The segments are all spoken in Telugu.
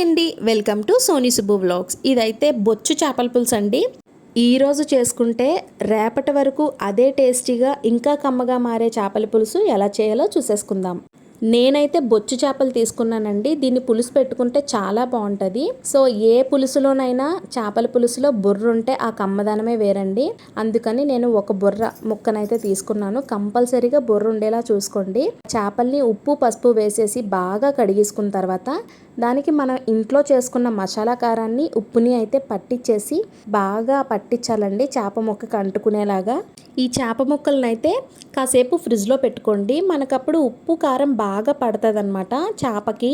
అండి. Welcome to Soni Subbu vlogs. ఇదైతే బొచ్చు చేపల పులుసు అండి. ఈరోజు చేసుకుంటే రేపటి వరకు అదే టేస్టీగా ఇంకా కమ్మగా మారే చేపల పులుసు ఎలా చేయాలో చూసేసుకుందాం. నేనైతే బొచ్చు చేపలు తీసుకున్నానండి. దీన్ని పులుసు పెట్టుకుంటే చాలా బాగుంటుంది. సో ఏ పులుసులోనైనా చేపల పులుసులో బుర్ర ఉంటే ఆ కమ్మదనమే వేరండి. అందుకని నేను ఒక బుర్ర ముక్కనైతే తీసుకున్నాను. కంపల్సరీగా బుర్ర ఉండేలా చూసుకోండి. చేపల్ని ఉప్పు పసుపు వేసేసి బాగా కడిగేసుకున్న తర్వాత దానికి మనం ఇంట్లో చేసుకున్న మసాలా కారాన్ని ఉప్పుని అయితే పట్టించేసి బాగా పట్టించాలండి. చేప ముక్కకి అంటుకునేలాగా. ఈ చేప ముక్కలనైతే కాసేపు ఫ్రిడ్జ్లో పెట్టుకోండి. మనకప్పుడు ఉప్పు కారం బాగా పడుతుంది అనమాట చేపకి.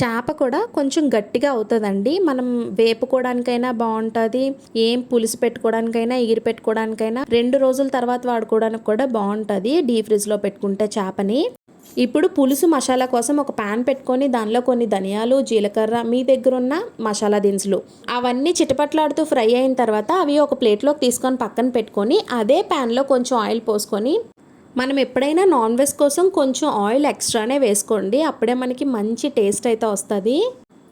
చేప కూడా కొంచెం గట్టిగా అవుతుందండి. మనం వేపుకోవడానికైనా బాగుంటుంది. ఏం పులుసు పెట్టుకోవడానికైనా ఎగిరి పెట్టుకోవడానికైనా రెండు రోజుల తర్వాత వాడుకోవడానికి కూడా బాగుంటుంది. డీ ఫ్రిడ్జ్లో పెట్టుకుంటే చేపని. ఇప్పుడు పులుసు మసాలా కోసం ఒక ప్యాన్ పెట్టుకొని దానిలో కొన్ని ధనియాలు జీలకర్ర మీ దగ్గర ఉన్న మసాలా దినుసులు. అవన్నీ చిటపట్లాడుతూ ఫ్రై అయిన తర్వాత అవి ఒక ప్లేట్లోకి తీసుకొని పక్కన పెట్టుకొని అదే ప్యాన్లో కొంచెం ఆయిల్ పోసుకొని మనం ఎప్పుడైనా నాన్ వెజ్ కోసం కొంచెం ఆయిల్ ఎక్స్ట్రానే వేసుకోండి. అప్పుడే మనకి మంచి టేస్ట్ అయితే వస్తుంది.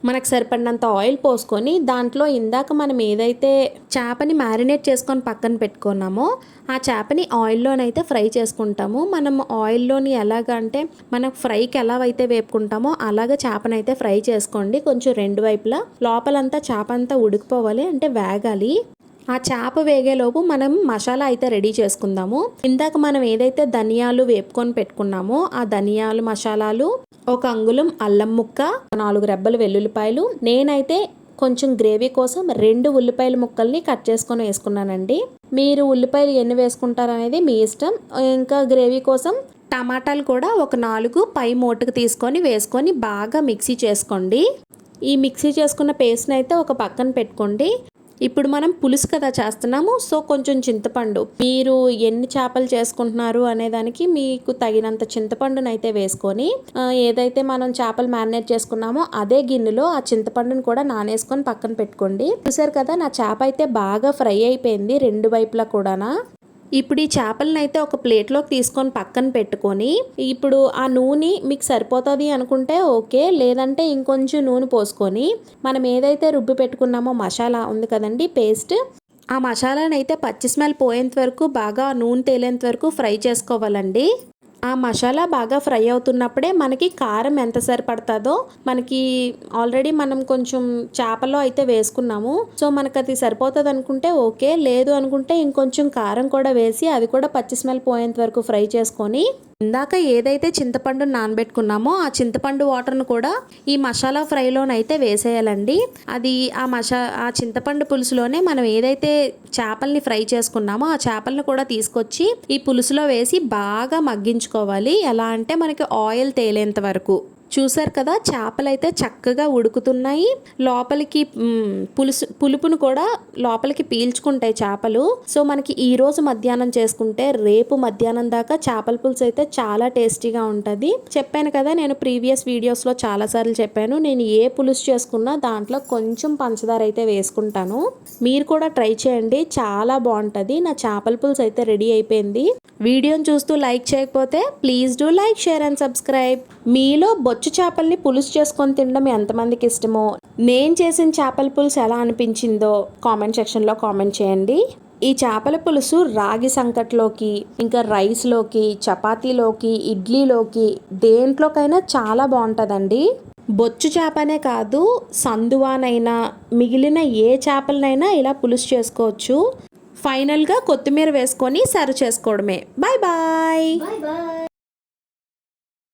మనకు సరిపడినంత ఆయిల్ పోసుకొని దాంట్లో ఇందాక మనం ఏదైతే చేపని మ్యారినేట్ చేసుకొని పక్కన పెట్టుకున్నామో ఆ చేపని ఆయిల్లోనైతే ఫ్రై చేసుకుంటాము. మనం ఆయిల్లోని ఎలాగంటే మనం ఫ్రైకి ఎలా అయితే వేపుకుంటామో అలాగే చేపనైతే ఫ్రై చేసుకోండి. కొంచెం రెండు వైపులా లోపలంతా చేప అంతా ఉడికిపోవాలి అంటే వేగాలి. ఆ చేప వేగేలోపు మనం మసాలా అయితే రెడీ చేసుకుందాము. ఇందాక మనం ఏదైతే ధనియాలు వేపుకొని పెట్టుకున్నామో ఆ ధనియాలు మసాలాలు ఒక అంగుళం అల్లం ముక్క నాలుగు రెబ్బలు వెల్లుల్లిపాయలు. నేనైతే కొంచెం గ్రేవీ కోసం రెండు ఉల్లిపాయల ముక్కల్ని కట్ చేసుకొని వేసుకున్నానండి. మీరు ఉల్లిపాయలు ఎన్ని వేసుకుంటారు అనేది మీ ఇష్టం. ఇంకా గ్రేవీ కోసం టమాటాలు కూడా ఒక నాలుగు పై మూటకు తీసుకొని వేసుకొని బాగా మిక్సీ చేసుకోండి. ఈ మిక్సీ చేసుకున్న పేస్ట్ని అయితే ఒక పక్కన పెట్టుకోండి. ఇప్పుడు మనం పులుసు కదా చేస్తున్నాము సో కొంచెం చింతపండు. మీరు ఎన్ని చేపలు చేసుకుంటున్నారు అనే దానికి మీకు తగినంత చింతపండును అయితే వేసుకొని ఏదైతే మనం చేపలు మ్యారినేట్ చేసుకున్నామో అదే గిన్నెలో ఆ చింతపండును కూడా నానేసుకొని పక్కన పెట్టుకోండి. చూసారు కదా నా చేప అయితే బాగా ఫ్రై అయిపోయింది రెండు వైపులా కూడానా. ఇప్పుడు ఈ చేపలను అయితే ఒక ప్లేట్లోకి తీసుకొని పక్కన పెట్టుకొని ఇప్పుడు ఆ నూనె మీకు సరిపోతుంది అనుకుంటే ఓకే లేదంటే ఇంకొంచెం నూనె పోసుకొని మనం ఏదైతే రుబ్బి పెట్టుకున్నామో మసాలా ఉంది కదండి పేస్ట్ ఆ మసాలాను అయితే పచ్చి స్మెల్ పోయేంత వరకు బాగా నూనె తేలేంత వరకు ఫ్రై చేసుకోవాలండి. ఆ మసాలా బాగా ఫ్రై అవుతున్నప్పుడే మనకి కారం ఎంత సరిపడుతుందో మనకి ఆల్రెడీ మనం కొంచెం చేపలో అయితే వేసుకున్నాము. సో మనకు అది సరిపోతుంది అనుకుంటే ఓకే. లేదు అనుకుంటే ఇంకొంచెం కారం కూడా వేసి అది కూడా పచ్చి స్మెల్ పోయేంత వరకు ఫ్రై చేసుకొని ఇందాక ఏదైతే చింతపండు నానబెట్టుకున్నామో ఆ చింతపండు వాటర్ను కూడా ఈ మసాలా ఫ్రైలోనైతే వేసేయాలండి. అది ఆ మసా ఆ చింతపండు పులుసులోనే మనం ఏదైతే చేపల్ని ఫ్రై చేసుకున్నామో ఆ చేపలను కూడా తీసుకొచ్చి ఈ పులుసులో వేసి బాగా మగ్గించుకోవాలి. ఎలా అంటే మనకి ఆయిల్ తేలేంత వరకు. చూసారు కదా చేపలు అయితే చక్కగా ఉడుకుతున్నాయి. లోపలికి పులుసు పులుపును కూడా లోపలికి పీల్చుకుంటాయి చేపలు. సో మనకి ఈ రోజు మధ్యాహ్నం చేసుకుంటే రేపు మధ్యాహ్నం దాకా చేపల పులుసు అయితే చాలా టేస్టీగా ఉంటుంది. చెప్పాను కదా నేను ప్రీవియస్ వీడియోస్లో చాలాసార్లు చెప్పాను నేను ఏ పులుసు చేసుకున్నా దాంట్లో కొంచెం పంచదార అయితే వేసుకుంటాను. మీరు కూడా ట్రై చేయండి చాలా బాగుంటుంది. నా చేపల పులుసు అయితే రెడీ అయిపోయింది. వీడియోని చూస్తూ లైక్ చేయకపోతే please do like share and subscribe. మీలో బొచ్చు చేపల్ని పులుసు చేసుకొని తినడం ఎంతమందికి ఇష్టమో నేను చేసిన చేపల పులుసు ఎలా అనిపించిందో కామెంట్ సెక్షన్లో కామెంట్ చేయండి. ఈ చేపల పులుసు రాగి సంకట్లోకి ఇంకా రైస్లోకి చపాతీలోకి ఇడ్లీలోకి దేంట్లోకైనా చాలా బాగుంటుందండి. బొచ్చు చేపనే కాదు సందువానైనా మిగిలిన ఏ చేపలనైనా ఇలా పులుసు చేసుకోవచ్చు. ఫైనల్గా కొత్తిమీర వేసుకొని సర్వ్ చేసుకోవడమే. Bye bye. Bye bye.